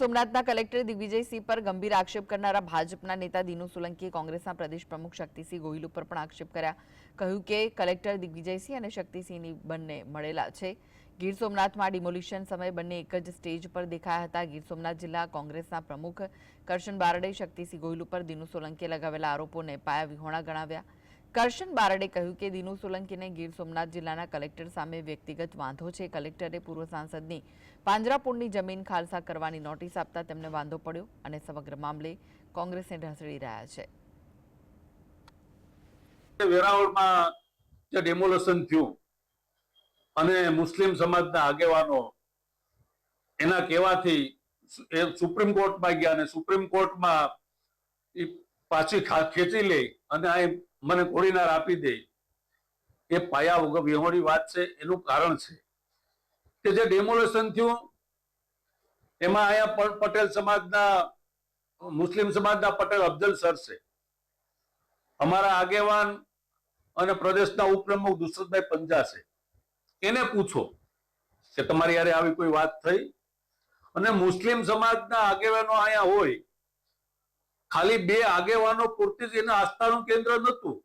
સોમનાથના collector Digvijaysinh પર ગંભીર આક્ષેપ કરનારા ભાજપના નેતા દિનુ સોલંકીએ કોંગ્રેસના પ્રદેશ પ્રમુખ શક્તિસિંહ ગોહિલ ઉપર પણ આક્ષેપ કર્યા. કહ્યું કે કલેક્ટર દિગ્વિજયસિંહ અને શક્તિસિંહની બંને મળેલા છે. ગીર સોમનાથમાં ડિમોલિશન સમયે બંને એક જ સ્ટેજ પર દેખાયા હતા. ગીર સોમનાથ જિલ્લા કોંગ્રેસના પ્રમુખ કરશન બારડે શક્તિસિંહ ગોહિલ ઉપર દિનુ સોલંકીએ લગાવેલા આરોપોને પાયા વિહોણા ગણાવ્યા. કરશન બારડે કહ્યું કે દિનુ સોલંકીને ગીર સોમનાથ જિલ્લાના કલેક્ટર સામે વ્યક્તિગત વાંધો છે. કલેક્ટરે પૂર્વ સાંસદની પાંજરાપુરની જમીન ખાલસા કરવાની નોટિસ આપતા તેમને વાંધો પડ્યો અને સમગ્ર મામલે કોંગ્રેસને ઢસડી રહ્યા છે. અને મુસ્લિમ સમાજના આગેવાનો એના કહેવાથી એ સુપ્રીમ કોર્ટમાં ગયા અને સુપ્રીમ કોર્ટમાં પાછી ખેંચી લે અને આ મને કોડીનાર આપી દે. એ પાયા વગર વિહોણી વાત છે, એનું કારણ છે. કે જે ડેમોલેશન થયું, એમાં અહીંયા પટેલ સમાજના, મુસ્લિમ સમાજના પટેલ અફજલ સર છે. અમારા આગેવાન અને પ્રદેશના ઉપપ્રમુખ દુષ્રતભાઈ પંજા છે. એને પૂછો કે તમારી યારે આવી કોઈ વાત થઈ? અને મુસ્લિમ સમાજના આગેવાનો અહીંયા હોય ખાલી બે આગેવાનો પૂરતી જ એના આસ્થાનું કેન્દ્ર નહોતું.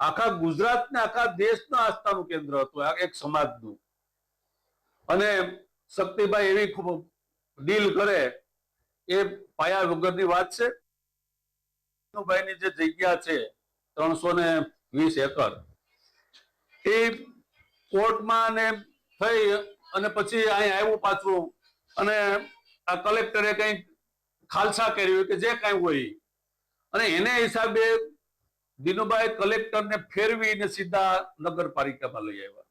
આખા ગુજરાત ને આખા દેશનું આસ્થાનું કેન્દ્ર હતું એક સમાજનું. અને શક્તિભાઈ એવી ખૂબ ડીલ કરે એ પાયા વગરની વાત છે. ભાઈની જે જગ્યા છે, ત્રણસો ને વીસ એકર, એ કોર્ટમાં ને થઈ અને પછી અહીં આવ્યું પાછું. અને આ કલેક્ટરે કંઈક ખાલસા કર્યું કે જે કાંઈ હોય. અને એને હિસાબે દિનુભાઈ કલેક્ટરને ફેરવીને સીધા નગરપાલિકામાં લઈ આવ્યા.